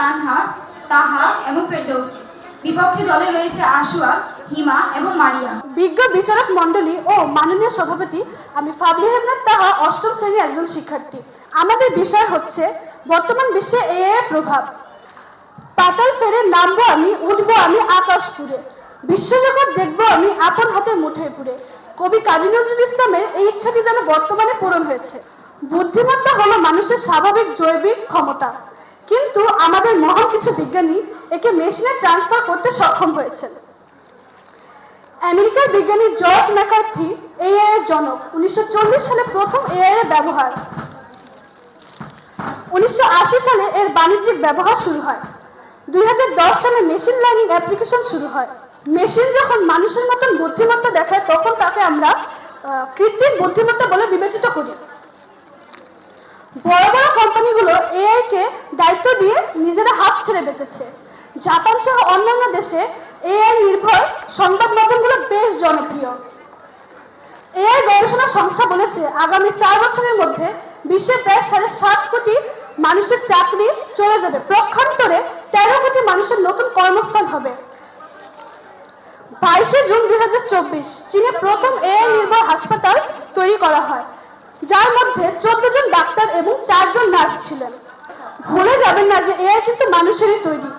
তানহা, তাহা এবং ফেরদৌস। বিপক্ষে দলে রয়েছে আশুয়া, হিমা এবং মারিয়া। বিজ্ঞ বিচারক মণ্ডলী ও মাননীয় সভাপতি আমি ফাবলি হেমনাথ তাহা অষ্টম শ্রেণির একজন শিক্ষার্থী। আমাদের বিষয় হচ্ছে, বর্তমান বিশ্বে এ প্রভাব। পাতাল ফেরে নামবো আমি, উঠবো আমি আকাশ পুরে বিশ্বজগৎ দেখব আমি আপন হাতে মুঠে পুরে কবি কাজী নজরুল ইসলামের এই ইচ্ছাটি যেন বর্তমানে পূরণ হয়েছে। বুদ্ধিমত্তা হলো মানুষের স্বাভাবিক জৈবিক ক্ষমতা। কিন্তু আমাদের মহান কিছু বিজ্ঞানী একে মেশিনে ট্রান্সফার করতে সক্ষম হয়েছেন। আমেরিকার বিজ্ঞানী জর্জ ম্যাকার্থি এআই এর জনক, উনিশশো চল্লিশ সালে প্রথম এআই এর ব্যবহার। উনিশশো আশি সালে এর বাণিজ্যিক ব্যবহার শুরু হয়। দুই হাজার দশ সালে মেশিন লার্নিং অ্যাপ্লিকেশন শুরু হয়। মেশিন যখন মানুষের মতন বুদ্ধিমত্তা দেখায়, তখন তাকে আমরা কৃত্রিম বুদ্ধিমত্তা বলে বিবেচিত করি। বড় বড় কোম্পানিগুলো এআই কে দায়িত্ব দিয়ে নিজেরা হাত ছেড়ে বেঁচেছে। জাপান সহ অন্যান্য দেশে এআই নির্ভর সংবাদ মাধ্যমগুলো বেশ জনপ্রিয়। এআই গবেষণা সংস্থা বলেছে, আগামী চার বছরের মধ্যে বিশ্বে প্রায় সাড়ে সাত কোটি মানুষের চাকরি চলে যাবে। প্রক্ষান্তরে তেরো কোটি মানুষের নতুন কর্মস্থান হবে। বাইশে জুন দুই হাজার চব্বিশ, চীনে প্রথম এআই নির্ভর হাসপাতাল তৈরি করা হয়। যার মধ্যে চোদ্দ জন ডাক্তার এবং চারজন নার্স ছিলেন। ভুলে যাবেন না যে এআই কিন্তু মানুষেরই তৈরি।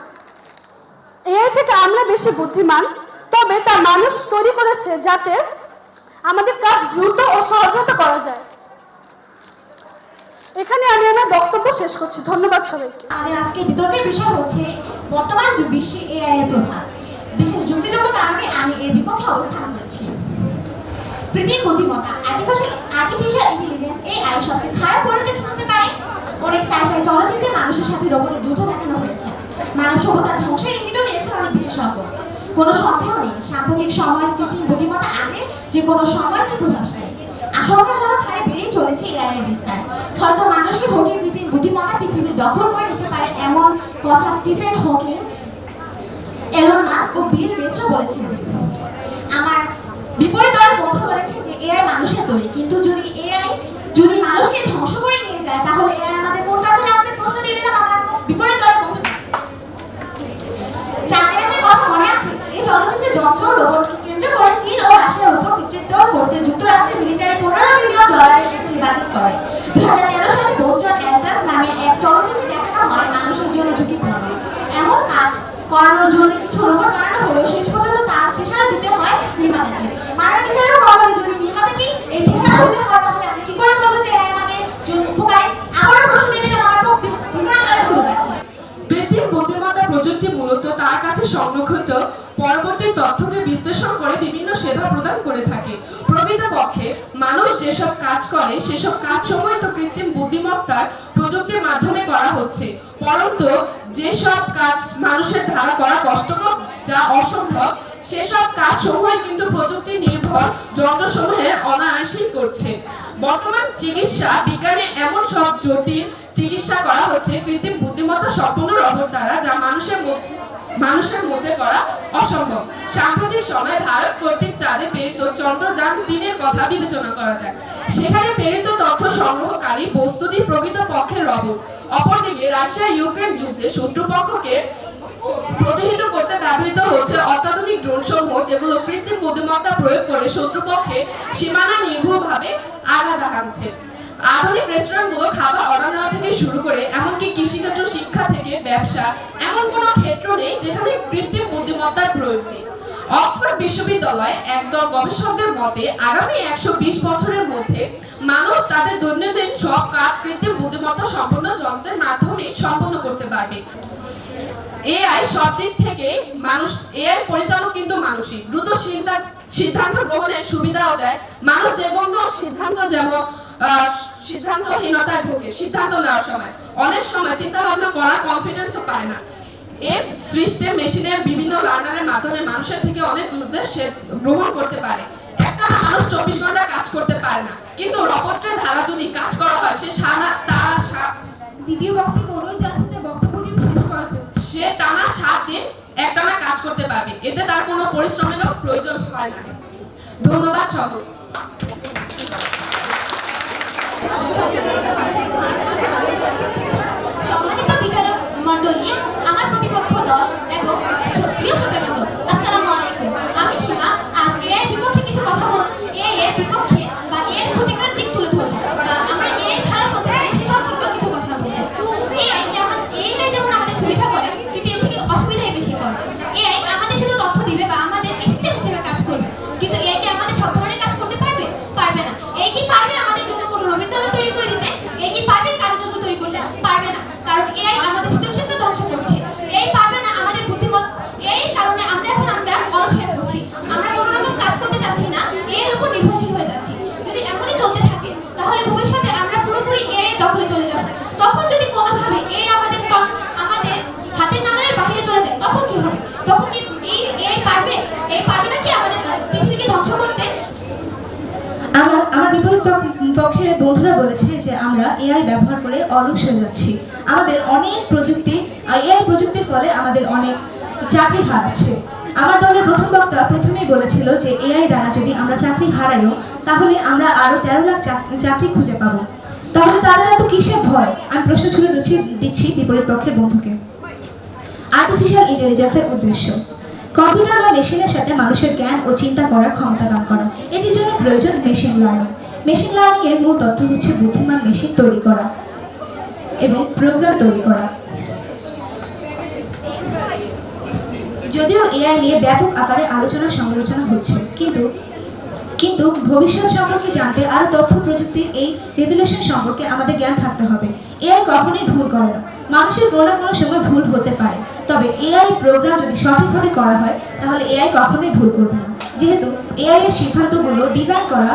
এআই থেকে আমরা বেশি বুদ্ধিমান, তবে তা মানুষ তৈরি করেছে যাতে আমাদের কাজ দ্রুত ও সহজভাবে করা যায়। এখানে আমি আমার বক্তব্য শেষ করছি। ধন্যবাদ সবাইকে। আমাদের আজকে বিতর্কের বিষয় হচ্ছে বর্তমান বিশ্বে এআই এর প্রভাব। বিশেষ যুক্তিযুক্ত কারণে আমি এর বিপক্ষে অবস্থান করেছি। কৃত্রিম বুদ্ধিমত্তা আর্টিফিশিয়াল আর্টিফিশিয়াল এআই সবচেয়ে খারাপ পরিণতি হতে পারে। অনেক সাইফাই চলচ্চিত্রে মানুষের সাথে রোবটের যুদ্ধ দেখানো হয়েছে। মানব সভ্যতার ধ্বংসের ইঙ্গিত দিয়েছেন অনেক বিশেষজ্ঞ। কোনো সন্দেহ নেই, সাম্প্রতিক সময় কৃত্রিম বুদ্ধিমত্তা আগে যে কোনো সময়ের চেয়ে প্রভাবশালী আশঙ্কাজনক হারে বেড়েই চলেছে এআই এর বিস্তার। হয়তো মানুষকে হঠিয়ে কৃত্রিম বুদ্ধিমত্তা পৃথিবীর দখল করে নিতে পারে এমন কথা স্টিফেন হকিং, এলন মাস্ক ও বিল গেটসও বলেছেন। আমার বিপরীত দল বন্ধ করেছে যে এআই মানুষের তৈরি কিন্তু যদি যদি মানুষকে ধ্বংস করে নিয়ে যায় তাহলে আমাদের কাছে সংরক্ষিত, পরবর্তী তথ্যকে বিশ্লেষণ করে বিভিন্ন সেবা প্রদান করে থাকে। প্রকৃতপক্ষে, মানুষ যেসব কাজ করে, সেসব কাজ সময় তো কৃত্রিম বুদ্ধিমত্তার প্রযুক্তির মাধ্যমে করা হচ্ছে। পরন্তু, যেসব কাজ মানুষের দ্বারা করা কষ্টকর যা অসম্ভব, সেসব কাজ সমূহ কিন্তু প্রযুক্তি নির্ভর যন্ত্রসমূহের অনায়াসেই করছে। বর্তমান চিকিৎসা বিজ্ঞানে এমন সব জটিল চিকিৎসা করা হচ্ছে, কৃত্রিম বুদ্ধিমত্তা সম্পূর্ণ রোবট দ্বারা, যা মানুষের মধ্যে মানুষের মধ্যে করা অসম্ভব। সাম্প্রতিক সময়ে ভারত কর্তৃক চাঁদে প্রেরিত চন্দ্রযান তিনের কথা বিবেচনা করা যায়। সেখানে প্রেরিত তথ্য সংগ্রহকারী বস্তুটি প্রকৃত পক্ষের রবট অপরদিকে রাশিয়া ইউক্রেন যুদ্ধে শত্রুপক্ষকে প্রতিহিত করতে ব্যবহৃত হচ্ছে অত্যাধুনিক ড্রোন সমূহ যেগুলো কৃত্রিম বুদ্ধিমত্তা প্রয়োগ করে শত্রুপক্ষে সীমানা নির্ভরভাবে আঘাত হানছে। আধুনিক রেস্টুরেন্টগুলো খাবার অর্ডার দেওয়া থেকে শুরু করে এমনকি কৃষিক্ষেত্র, শিক্ষা থেকে ব্যবসা, এমন কোনো ক্ষেত্র নেই যেখানে কৃত্রিম বুদ্ধিমত্তার প্রয়োগ নেই। অক্সফোর্ড বিশ্ববিদ্যালয় একদল গবেষকদের মতে, আগামী একশো বিশ বছরের মধ্যে মানুষ তাদের দৈনন্দিন সব কাজ কৃত্রিম বুদ্ধিমত্তা সম্পন্ন যন্ত্রের মাধ্যমে সম্পন্ন করতে পারবে। এআই সব দিক থেকে মানুষ, এআই পরিচালক কিন্তু মানুষই। দ্রুত সিদ্ধান্ত গ্রহণের সুবিধাও দেয়। মানুষ যে সিদ্ধান্ত যেমন সিদ্ধান্তহীনতায় ভোগে সিদ্ধান্ত নেওয়ার সময়। অনেক সময় চিন্তা ভাবনা করার কনফিডেন্সও পায় না। এর সৃষ্টে মেশিনের বিভিন্ন লার্নারের মাধ্যমে মানুষের থেকে অনেক দূরত্বে সে গ্রহণ করতে পারে। একটা মানুষ চব্বিশ ঘণ্টা কাজ করতে পারে না। কিন্তু রবটের দ্বারা যদি কাজ করা হয় সে সারা তারা সা- দ্বিতীয় বক্তব্য অনুরোধ জানাচ্ছি যে বক্তব্যটি শেষ করার জন্য। সে টানা সাত দিন একটানা কাজ করতে পারবে। এতে তার কোনো পরিশ্রমেরও প্রয়োজন হয় না। ধন্যবাদ সকল সম্মানিত বিচারক মণ্ডলী আমার প্রতিপক্ষ দল এবং সক্রিয় সচেতন অলস হয়ে যাচ্ছি আমাদের অনেক প্রযুক্তি এআই প্রযুক্তির ফলে আমাদের অনেক চাকরি হারাচ্ছে। আমার দলের প্রথম বক্তা প্রথমেই বলেছিল যে, এআই দ্বারা যদি আমরা চাকরি হারাইও, তাহলে আমরা আরও তেরো লাখ চাকরি খুঁজে পাবো। তাহলে তাদের এত কিসের ভয়? আমি প্রশ্ন ছুড়ে দিচ্ছি দিচ্ছি বিপরীত পক্ষের বন্ধুকে। আর্টিফিশিয়াল ইন্টেলিজেন্সের উদ্দেশ্য। কম্পিউটার বা মেশিনের সাথে মানুষের জ্ঞান ও চিন্তা করার ক্ষমতা দান করা। এটির জন্য প্রয়োজন মেশিন লার্নিং মেশিন লার্নিং এর মূল তথ্য হচ্ছে বুদ্ধিমান মেশিন তৈরি করা। এবং প্রোগ্রাম তৈরি করা। যদিও এআই নিয়ে ব্যাপক আকারে আলোচনা সমালোচনা হচ্ছে, কিন্তু কিন্তু ভবিষ্যৎ সম্পর্কে জানতে আরও তথ্য প্রযুক্তির এই রেগুলেশন সম্পর্কে আমাদের জ্ঞান থাকতে হবে। এআই কখনোই ভুল করে না। মানুষের কোনো না কোনো সময় ভুল হতে পারে। তবে এআই প্রোগ্রাম যদি সঠিকভাবে করা হয়, তাহলে এআই কখনোই ভুল করবে না। যেহেতু এআই এর সিদ্ধান্তগুলো ডিজাইন করা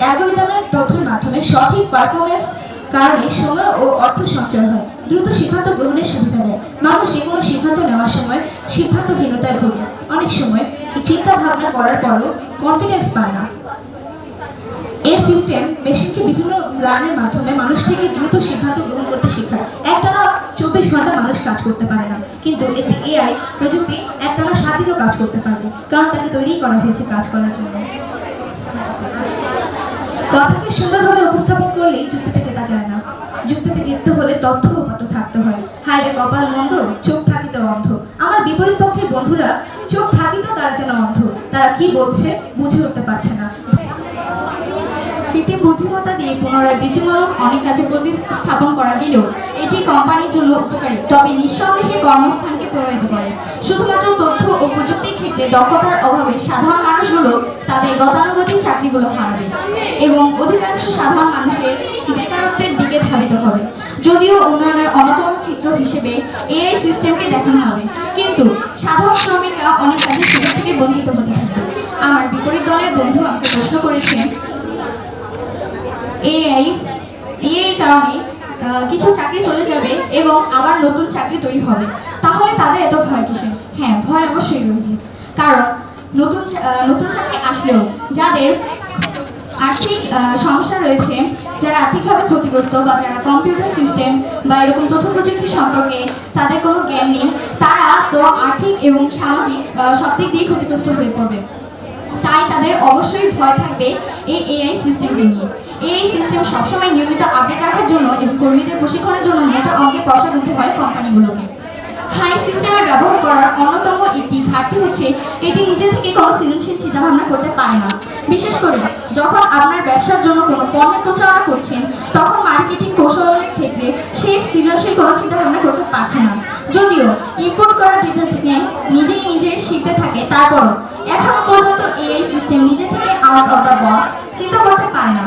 অ্যালগোরিদমের তথ্যের মাধ্যমে সঠিক পারফরমেন্স কারণে সময় ও অর্থ সঞ্চয় হয়। দ্রুত সিদ্ধান্ত গ্রহণের সুবিধা দেয়। মানুষ যে কোনো সিদ্ধান্ত নেওয়ার সময় সিদ্ধান্তহীনতায় ভোগে। অনেক সময় চিন্তা ভাবনা করার পরও কনফিডেন্স পায় না। এর সিস্টেম মেশিনকে বিভিন্ন লার্নের মাধ্যমে মানুষ থেকে দ্রুত সিদ্ধান্ত গ্রহণ করতে শেখায়। একটানা চব্বিশ ঘণ্টা মানুষ কাজ করতে পারে না। কিন্তু এতে এআই প্রযুক্তি একটানা সাত দিনও কাজ করতে পারবে। কারণ তাকে তৈরি করা হয়েছে কাজ করার জন্য। কথাকে সুন্দরভাবে উপস্থাপন করলেই যুক্তিতে যায় না। যুক্তিতে জিততে হলে তথ্য উপাত্ত থাকতে হয়। হায় রে কপাল মন্দ, চোখ থাকিতে অন্ধ। আমার বিপরীত পক্ষের বন্ধুরা চোখ থাকিতেও তারা যেন অন্ধ। তারা কি বলছে বুঝে উঠতে পারছে না। কৃত্রিম বুদ্ধিমত্তা দিয়ে পুনরায় বৃদ্ধিমূলক অনেক কাজে প্রতিস্থাপন করা গেলেও এটি কোম্পানির জন্য উপকারী। তবে নিঃসন্দেহে কর্মস্থানকে প্রভাবিত করে। শুধুমাত্র তথ্য ও প্রযুক্তির ক্ষেত্রে দক্ষতার অভাবে সাধারণ মানুষগুলো তাদের গতানুগতিক চাকরিগুলো হারাবে। এবং অধিকাংশ সাধারণ মানুষের বেকারত্বের দিকে ধাবিত হবে। যদিও উন্নয়নের অন্যতম চিত্র হিসেবে এআই সিস্টেমকে দেখানো হবে। কিন্তু সাধারণ শ্রমিকরা অনেক কাজের সুযোগ থেকে বঞ্চিত হতে থাকবে আমার বিপরীত দলের বন্ধু আমাকে প্রশ্ন করেছেন, এআই এআই কারণে কিছু চাকরি চলে যাবে এবং আবার নতুন চাকরি তৈরি হবে। তাহলে তাদের এত ভয় কিসে হ্যাঁ ভয় অবশ্যই রয়েছে। কারণ নতুন নতুন চাকরি আসলেও যাদের আর্থিক সমস্যা রয়েছে যারা আর্থিকভাবে ক্ষতিগ্রস্ত বা যারা কম্পিউটার সিস্টেম বা এরকম তথ্য প্রযুক্তি সম্পর্কে তাদের কোনো জ্ঞান নেই, তারা তো আর্থিক এবং সামাজিক সব দিক দিয়ে ক্ষতিগ্রস্ত হয়ে পড়বে। তাই তাদের অবশ্যই ভয় থাকবে এই এআই সিস্টেমকে নিয়ে। এই সিস্টেম সবসময় নিয়মিত আপডেট রাখার জন্য এবং কর্মীদের প্রশিক্ষণের জন্য মোটা অঙ্কের পয়সা দিতে হয় কোম্পানিগুলোকে হাই সিস্টেমে ব্যবহার করার অন্যতম একটি ঘাটতি হচ্ছে এটি নিজে থেকে কোনো সৃজনশীল চিন্তাভাবনা করতে পারে না। বিশেষ করে যখন আপনার ব্যবসার জন্য কোনো পণ্য প্রচারণা করছেন, তখন মার্কেটিং কৌশলের ক্ষেত্রে সে সৃজনশীল কোনো চিন্তাভাবনা করতে পারছে না। যদিও ইম্পোর্ট করা ডেটা থেকে নিজেই নিজে শিখতে থাকে, তারপরও এখনও পর্যন্ত এআই সিস্টেম নিজে থেকে আউট অফ দ্য বক্স চিন্তা করতে পারে না।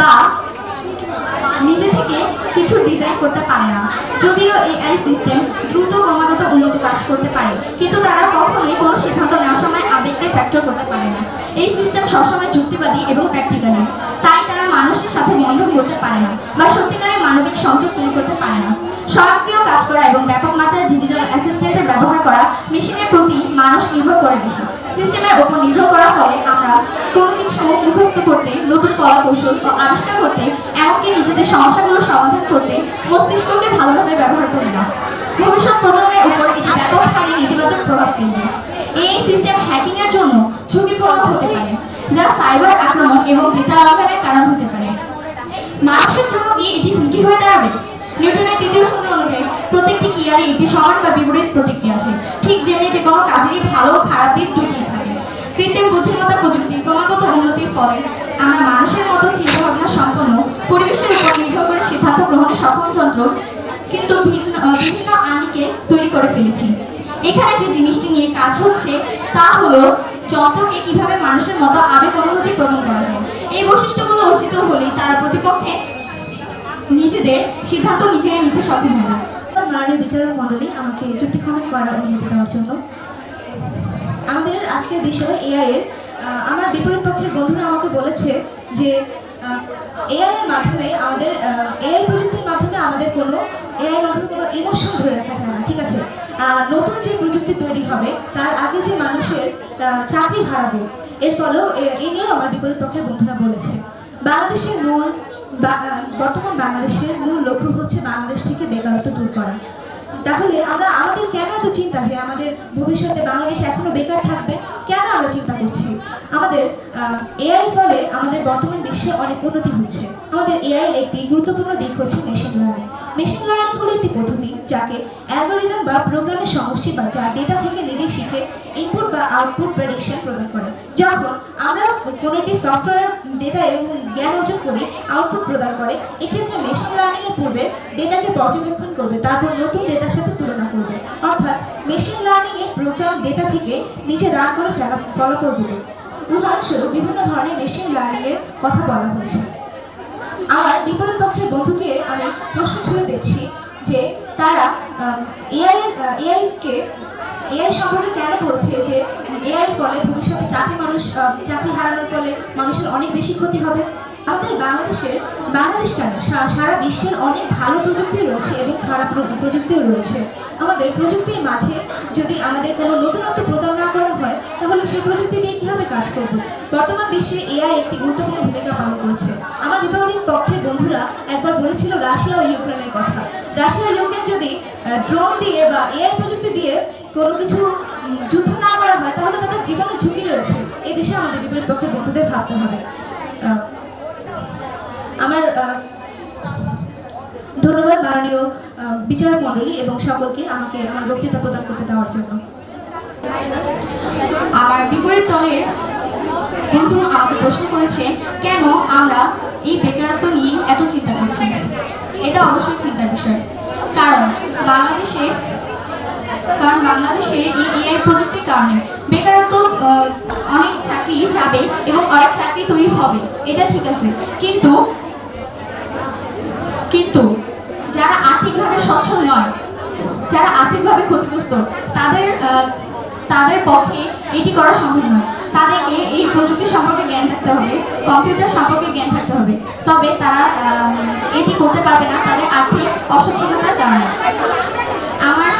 বা নিজে থেকে কিছু ডিজাইন করতে পারে না। যদিও এআই সিস্টেম দ্রুত ক্রমাগত উন্নত কাজ করতে পারে, কিন্তু তারা কখনোই কোনো সিদ্ধান্ত নেওয়ার সময় আবেগকে ফ্যাক্টর করতে পারে না। এই সিস্টেম সবসময় যুক্তিবাদী এবং প্র্যাকটিক্যালি তাই তারা মানুষের সাথে বন্ধন করতে পারে না বা সত্যিকারের মানবিক সংযোগ তৈরি করতে পারে না। স্বয়ংক্রিয় কাজ করা এবং ব্যাপক মাত্রায় ডিজিটাল অ্যাসিস্ট্যান্টের ব্যবহার করা মেশিনের প্রতি মানুষ নির্ভর করে বেশি। সিস্টেমের ওপর নির্ভর করার ফলে আমরা কোনো কিছু মুখস্থ করতে, নতুন কলা কৌশল ও আবিষ্কার করতে, এমনকি নিজেদের সমস্যাগুলো সমাধান করতে মস্তিষ্ককে ভালোভাবে ব্যবহার করি না। ভবিষ্যৎ প্রজন্মের উপর এটি ব্যাপক হারে নেতিবাচক প্রভাব ফেলবে। এই সিস্টেম হ্যাকিং এর জন্য ঝুঁকিপূর্ণ হতে পারে, যা সাইবার আক্রমণ এবং ডেটা লঙ্ঘনের কারণ হতে পারে। মানুষের জন্য কি এটি হুমকি হয়ে দাঁড়াবে। নিউটনের তৃতীয় সূত্র অনুযায়ী, প্রত্যেকটি ক্রিয়ারই একটি সমান বা বিপরীত প্রতিক্রিয়া আছে। ঠিক যেমনি যে কোনো কাজেরই ভালো খারাপ দিক দুটি থাকে। কৃত্রিম বুদ্ধিমত্তা প্রযুক্তির ক্রমাগত উন্নতির ফলে আমরা মানুষের মতো চিন্তাভাবনা সম্পন্ন, পরিবেশের উপর নির্ভর করে সিদ্ধান্ত গ্রহণের সক্ষম যন্ত্র কিন্তু ভিন্ন বিভিন্ন আমিকে তৈরি করে ফেলেছি। এখানে যে কাজ হচ্ছে তা হলো যন্ত্রকে কীভাবে মানুষের মতো আবেগ অনুভূতি প্রদান করা যায়। এই বৈশিষ্ট্যগুলো অর্জিত হলেই তারা প্রতিপক্ষে নিজেদের সিদ্ধান্ত নিজেরা নিতে সক্ষম হবে। মাননীয় বিচারক মণ্ডলী, আমাকে যুক্তি খনন করার অনুমতি দেওয়ার জন্য। আমাদের আজকের বিষয় এআই এর। আমার বিপরীত পক্ষের বন্ধুরা আমাকে বলেছে যে এআই এর মাধ্যমে আমাদের এআই প্রযুক্তির মাধ্যমে আমাদের কোনো এআই এর মাধ্যমে কোনো ইমোশন ধরে রাখা যায় না, ঠিক নতুন যে প্রযুক্তি তৈরি হবে, তার আগে যে মানুষের চাকরি হারাবে, এর ফলেও এ নিয়েও আমার বিপরীত পক্ষের বন্ধুরা বলেছে। বাংলাদেশের মূল বর্তমান বাংলাদেশের মূল লক্ষ্য হচ্ছে বাংলাদেশ থেকে বেকারত্ব দূর করা। তাহলে আমরা, আমাদের কেন এত চিন্তা যে আমাদের ভবিষ্যতে বাংলাদেশ এখনও বেকার থাকবে? কেন আমরা চিন্তা করছি? আমাদের এআই ফলে আমাদের বর্তমান বিশ্বে অনেক উন্নতি হচ্ছে। আমাদের এআই একটি গুরুত্বপূর্ণ দিক হচ্ছে মেশিন লার্নিং মেশিন লার্নিং হলো একটি পদ্ধতি যাকে অ্যালগোরিদম বা প্রোগ্রামের সমষ্টি বা যা ডেটা থেকে নিজে শিখে ইনপুট বা আউটপুট প্রেডিকশন প্রদান করে। যখন আমরা কোনো একটি সফটওয়্যার ডেটা এবং জ্ঞান অর্জন করি আউটপুট প্রদান করে, এক্ষেত্রে মেশিন লার্নিং এর পূর্বে ডেটাকে পর্যবেক্ষণ করবে, তারপর নতুন ডেটার সাথে তুলনা করবে। অর্থাৎ মেশিন লার্নিং এর প্রোগ্রাম ডেটা থেকে নিজে রান করে ফেলা- ফলাফল দিবে। উদাহরণস্বরূপ বিভিন্ন ধরনের মেশিন লার্নিং এর কথা বলা হয়েছে আমার বিপরীত পক্ষের বন্ধুকে আমি প্রশ্ন ছুড়ে দিচ্ছি যে তারা এআই এআই কে এআই সম্পর্কে কেন বলছে যে এআই ফলে ভবিষ্যতে চাকরি মানুষ চাকরি হারানোর ফলে মানুষের অনেক বেশি ক্ষতি হবে? আমাদের বাংলাদেশের, বাংলাদেশ কেন? সারা বিশ্বের অনেক ভালো প্রযুক্তি রয়েছে এবং খারাপ প্র- প্রযুক্তিও রয়েছে। আমাদের প্রযুক্তির মাঝে কাজ করব। বর্তমান বিশ্বে এআই একটি গুরুত্বপূর্ণ ভূমিকা পালন করছে। আমার বিপরীত পক্ষের বন্ধুরা একবার বলেছিল রাশিয়া ও ইউক্রেনের কথা। রাশিয়া ইউক্রেন যদি ড্রোন দিয়ে বা এআই প্রযুক্তি দিয়ে কোনো কিছু যুদ্ধ না করা হয়, তাহলে তাদের জীবনের ঝুঁকি রয়েছে। এই বিষয়ে আমাদের বিপরীত পক্ষের বন্ধুদের ভাবতে হবে। আমার ধন্যবাদ মাননীয় বিচারক মণ্ডলী এবং সকলকে আমাকে আমার বক্তৃতা প্রদান করতে দেওয়ার জন্য। আমার বিপরীত দলের বন্ধু আমাকে প্রশ্ন করেছে, কেন আমরা এই বেকারত্ব নিয়ে এত চিন্তা করছি? এটা অবশ্যই চিন্তার বিষয়। কারণ বাংলাদেশে কারণ বাংলাদেশে এই এআই প্রযুক্তির কারণে বেকারত্ব অনেক চাকরি যাবে এবং অনেক চাকরি তৈরি হবে। এটা ঠিক আছে। কিন্তু কিন্তু যারা আর্থিকভাবে সচ্ছল নয়, যারা আর্থিকভাবে ক্ষতিগ্রস্ত, তাদের তাদের পক্ষে এটি করা সম্ভব নয়। তাদেরকে এই প্রযুক্তি সম্পর্কে জ্ঞান থাকতে হবে, কম্পিউটার সম্পর্কে জ্ঞান থাকতে হবে। তবে তারা এটি করতে পারবে না তাদের আর্থিক অসচ্ছলতার কারণে। আমার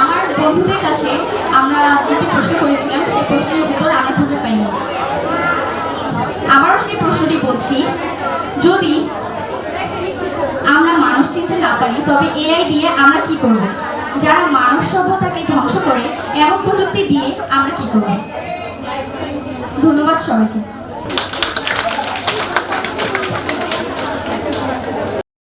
আমার বন্ধুদের কাছে আমরা দুটি প্রশ্ন করেছিলাম, সেই প্রশ্নের উত্তর আমরা খুঁজে পাইনি। আবারও সেই প্রশ্নটি বলছি, যদি আমরা মানুষ চিনতে না পারি, তবে এআই দিয়ে আমরা কি করব? যারা মানব সভ্যতাকে ধ্বংস করে এমন প্রযুক্তি দিয়ে আমরা কি করব? ধন্যবাদ সবাইকে।